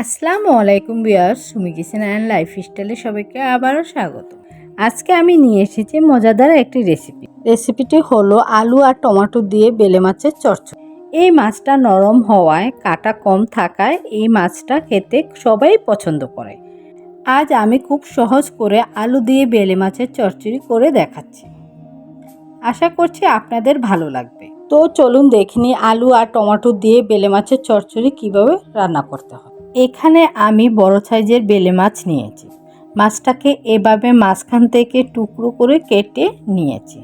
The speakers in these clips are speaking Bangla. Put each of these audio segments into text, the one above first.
আসসালামু আলাইকুম বিয়ার সুমি কিচেন অ্যান্ড লাইফ স্টাইলে সবাইকে আবারও স্বাগত। আজকে আমি নিয়ে এসেছি মজাদার একটি রেসিপি। রেসিপিটি হলো আলু আর টমেটো দিয়ে বেলে মাছের চচ্চড়ি। এই মাছটা নরম হওয়ায়, কাটা কম থাকায় এই মাছটা খেতে সবাই পছন্দ করে। আজ আমি খুব সহজ করে আলু দিয়ে বেলে মাছের চচ্চড়ি করে দেখাচ্ছি। আশা করছি আপনাদের ভালো লাগবে। তো চলুন দেখিনি আলু আর টমেটো দিয়ে বেলে মাছের চচ্চড়ি কীভাবে রান্না করতে হয়। এখানে আমি বড় সাইজের বেলে মাছ নিয়েছি। মাছটাকে এভাবে মাঝখান থেকে টুকরো করে কেটে নিয়েছি।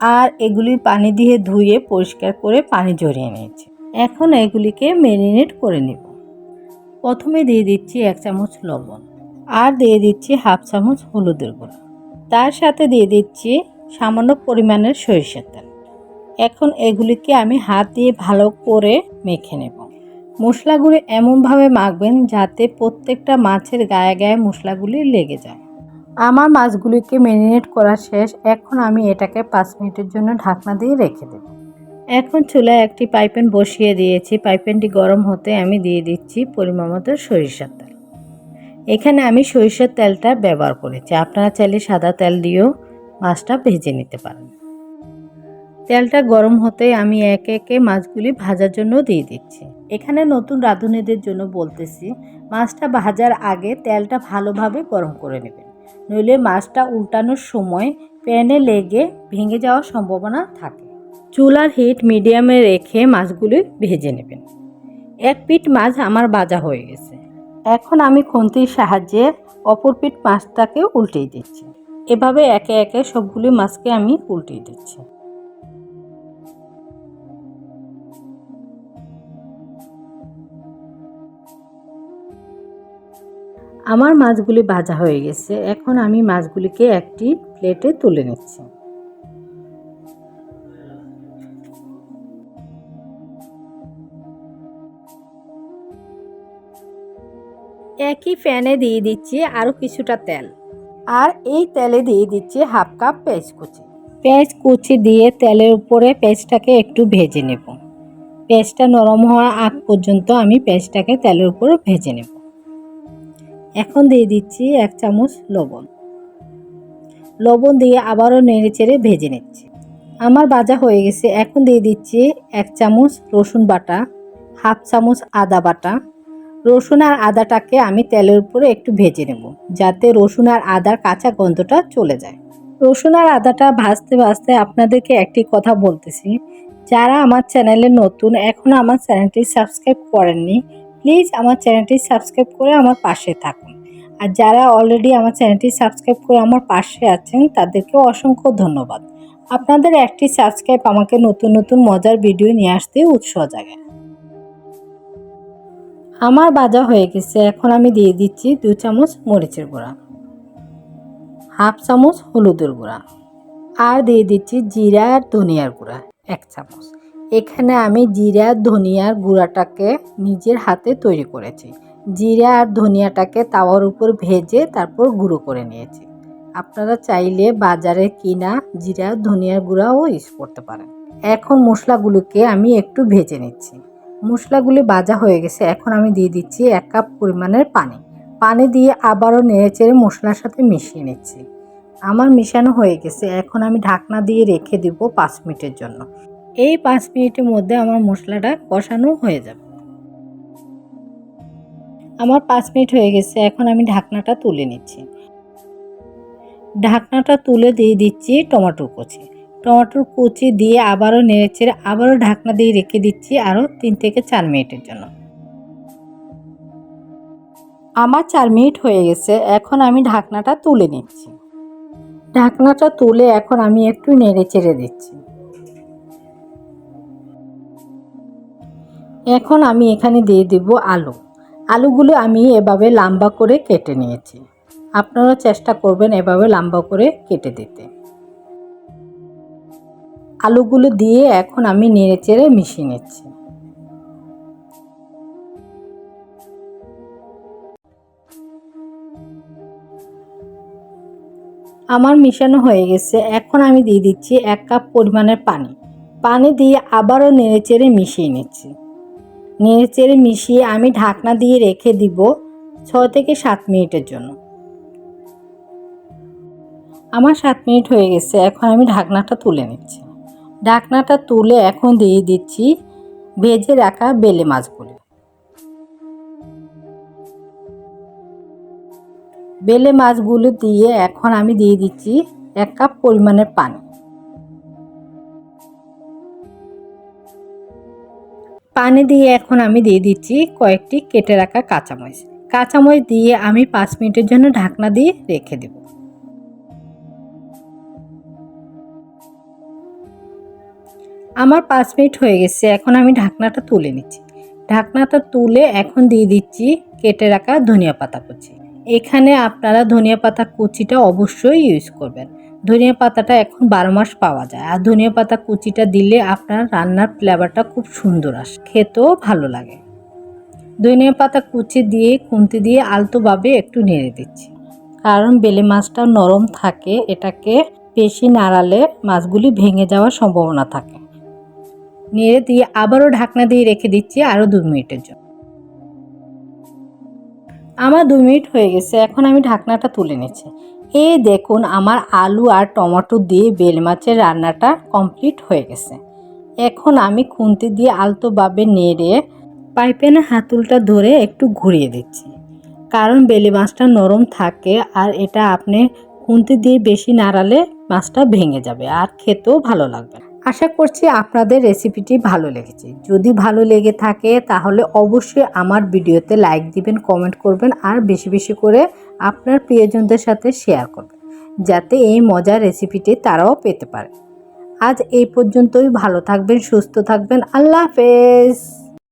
আর এগুলি পানি দিয়ে ধুয়ে পরিষ্কার করে পানি ঝরিয়ে নিয়েছি। এখন এগুলিকে ম্যারিনেট করে নেব। প্রথমে দিয়ে দিচ্ছি এক চামচ লবণ আর দিয়ে দিচ্ছি হাফ চামচ হলুদের গুঁড়া। তার সাথে দিয়ে দিচ্ছি সামান্য পরিমাণের সরিষার তেল। এখন এগুলিকে আমি হাত দিয়ে ভালো করে মেখে নেব। মশলাগুলি এমনভাবে মাখবেন যাতে প্রত্যেকটা মাছের গায়ে গায়ে মশলাগুলি লেগে যায়। আমার মাছগুলিকে ম্যারিনেট করা শেষ। এখন আমি এটাকে পাঁচ মিনিটের জন্য ঢাকনা দিয়ে রেখে দেব। এখন চুলায় একটি পাইপেন বসিয়ে দিয়েছি। পাইপেনটি গরম হতে আমি দিয়ে দিচ্ছি পরিমাণ মতো সরিষার তেল। এখানে আমি সরিষার তেলটা ব্যবহার করেছি। আপনারা চাইলে সাদা তেল দিয়েও মাছটা ভেজে নিতে পারেন। তেলটা গরম হতে আমি একে একে মাছগুলি ভাজার জন্য দিয়ে দিচ্ছি। এখানে নতুন রাঁধুনিদের জন্য বলতেছি, মাছটা ভাজার আগে তেলটা ভালোভাবে গরম করে নেবেন। নইলে মাছটা উল্টানোর সময় প্যানে লেগে ভেঙে যাওয়ার সম্ভাবনা থাকে। চুলার হিট মিডিয়ামে রেখে মাছগুলি ভেজে নেবেন। এক পিঠ মাছ আমার ভাজা হয়ে গেছে। এখন আমি খুন্তির সাহায্যে অপর পিঠ মাছটাকে উল্টিয়ে দিচ্ছি। এভাবে একে একে সবগুলি মাছকে আমি উল্টিয়ে দিচ্ছি। আমার মাছগুলি ভাজা হয়ে গেছে। এখন আমি মাছগুলিকে একটি প্লেটে তুলে নিচ্ছি। একই প্যানে দিয়ে দিচ্ছি আরও কিছুটা তেল। আর এই তেলে দিয়ে দিচ্ছি হাফ কাপ পেঁয়াজ কুচি। পেঁয়াজ কুচি দিয়ে তেলের উপরে পেঁয়াজটাকে একটু ভেজে নেব। পেঁয়াজটা নরম হওয়ার আগ পর্যন্ত আমি পেঁয়াজটাকে তেলের উপরে ভেজে নেব। এখন দিয়ে দিচ্ছি এক চামচ লবণ। লবণ দিয়ে আবারও নেড়ে চেড়ে ভেজে নিচ্ছি। আমার ভাজা হয়ে গেছে, এখন দিয়ে দিচ্ছি এক চামচ রসুন বাটা, হাফ চামচ আদা বাটা। রসুন আর আদাটাকে আমি তেলের উপরে একটু ভেজে নেব, যাতে রসুন আর আদার কাঁচা গন্ধটা চলে যায়। রসুন আর আদাটা ভাজতে ভাজতে আপনাদেরকে একটি কথা বলতেছি। যারা আমার চ্যানেলে নতুন এখনও আমার চ্যানেলটি সাবস্ক্রাইব করেননি প্লিজ আমার চ্যানেলটি সাবস্ক্রাইব করে আমার পাশে থাকুন। আর যারা অলরেডি আমার চ্যানেলটি সাবস্ক্রাইব করে আমার পাশে আছেন, তাদেরকে অসংখ্য ধন্যবাদ। আপনাদের একটি সাবস্ক্রাইব আমাকে নতুন নতুন মজার ভিডিও নিয়ে আসতে উৎসাহ জাগায়। আমার বাজা হয়ে গেছে। এখন আমি দিয়ে দিচ্ছি দু চামচ মরিচের গুঁড়া, হাফ চামচ হলুদের গুঁড়া, আর দিয়ে দিচ্ছি জিরা আর ধনিয়ার গুঁড়া, এক চামচ। এখানে আমি জিরা ধনিয়ার গুঁড়াটাকে নিজের হাতে তৈরি করেছি। জিরা আর ধনিয়াটাকে তাওয়ার উপর ভেজে তারপর গুঁড়ো করে নিয়েছি। আপনারা চাইলে বাজারে কিনা জিরা ধনিয়ার গুঁড়াও ইউজ করতে পারেন। এখন মশলাগুলোকে আমি একটু ভেজে নিচ্ছি। মশলাগুলি ভাজা হয়ে গেছে, এখন আমি দিয়ে দিচ্ছি এক কাপ পরিমাণের পানি। পানি দিয়ে আবারও নেড়ে চেড়ে মশলার সাথে মিশিয়ে নিচ্ছি। আমার মিশানো হয়ে গেছে, এখন আমি ঢাকনা দিয়ে রেখে দিব পাঁচ মিনিটের জন্য। এই পাঁচ মিনিটের মধ্যে আমার মশলাটা কষানো হয়ে যাবে। আমার পাঁচ মিনিট হয়ে গেছে, এখন আমি ঢাকনাটা তুলে নিচ্ছি। ঢাকনাটা তুলে দিয়ে দিচ্ছি টমেটোর কুচি। টমেটোর কুচি দিয়ে আবারও নেড়েচেড়ে আবারও ঢাকনা দিয়ে রেখে দিচ্ছি আরও তিন থেকে চার মিনিটের জন্য। আমার চার মিনিট হয়ে গেছে, এখন আমি ঢাকনাটা তুলে নিচ্ছি। ঢাকনাটা তুলে এখন আমি একটু নেড়ে চেড়ে দিচ্ছি। এখন আমি এখানে দিয়ে দেব আলু। আলুগুলো আমি এভাবে লম্বা করে কেটে নিয়েছি। আপনারা চেষ্টা করবেন এভাবে লম্বা করে কেটে দিতে। আলুগুলো দিয়ে এখন আমি নেড়ে চেড়ে মিশিয়ে নিচ্ছি। আমার মিশানো হয়ে গেছে। এখন আমি দিয়ে দিচ্ছি এক কাপ পরিমাণের পানি। পানি দিয়ে আবারও নেড়ে চেড়ে মিশিয়ে নিচ্ছি। নেড়ে চেড়ে মিশিয়ে আমি ঢাকনা দিয়ে রেখে দিব ছ থেকে সাত মিনিটের জন্য। আমার সাত মিনিট হয়ে গেছে, এখন আমি ঢাকনাটা তুলে নিচ্ছি। ঢাকনাটা তুলে এখন দিয়ে দিচ্ছি ভেজে রাখা বেলে মাছগুলি। বেলে মাছগুলো দিয়ে এখন আমি দিয়ে দিচ্ছি এক কাপ পরিমাণের পানি। পানি দিয়ে এখন আমি দিয়ে দিচ্ছি কয়েকটি কেটে রাখা কাঁচামরিচ। কাঁচামরিচ দিয়ে আমি পাঁচ মিনিটের জন্য ঢাকনা দিয়ে রেখে দেব। আমার পাঁচ মিনিট হয়ে গেছে, এখন আমি ঢাকনাটা তুলে নিচ্ছি। ঢাকনাটা তুলে এখন দিয়ে দিচ্ছি কেটে রাখা ধনিয়া পাতা কুচি। এখানে আপনারা ধনিয়া পাতা কুচিটা অবশ্যই ইউজ করবেন। ধনিয়া পাতাটা এখন বারো মাস পাওয়া যায়। আর ধনিয়া পাতা কুচিটা দিলে আপনার রান্নার ফ্লেভারটা খুব সুন্দর আসে। খেতেও ভালো লাগে। ধনিয়া পাতা কুচি দিয়ে, খুন্তি দিয়ে আলতোভাবে একটু নেড়ে দিচ্ছি। কারণ বেলে মাছটা নরম থাকে, এটাকে বেশি নাড়ালে মাছগুলি ভেঙে যাওয়ার সম্ভাবনা থাকে। নেড়ে দিয়ে আবারও ঢাকনা দিয়ে রেখে দিচ্ছি আরও দু মিনিটের জন্য। আমার দু মিনিট হয়ে গেছে, এখন আমি ঢাকনাটা তুলে নিচ্ছি। এই দেখুন, আমার আলু আর টমেটো দিয়ে বেল মাছের রান্নাটা কমপ্লিট হয়ে গেছে। এখন আমি খুন্তি দিয়ে আলতোভাবে নেড়ে পাইপেনের হাতুলটা ধরে একটু ঘুরিয়ে দিচ্ছি। কারণ বেলে মাছটা নরম থাকে আর এটা আপনি খুন্তি দিয়ে বেশি নাড়ালে মাছটা ভেঙে যাবে আর খেতেও ভালো লাগবে আশা করছি আপনাদের রেসিপিটি ভালো লেগেছে। যদি ভালো লেগে থাকে, তাহলে অবশ্যই আমার ভিডিওতে লাইক দিবেন কমেন্ট করবেন, আর বেশি বেশি করে আপনার প্রিয়জনদের সাথে শেয়ার করবেন, যাতে এই মজার রেসিপিটি তারাও পেতে পারে। আজ এই পর্যন্তই। ভালো থাকবেন, সুস্থ থাকবেন। আল্লাহ হাফেজ!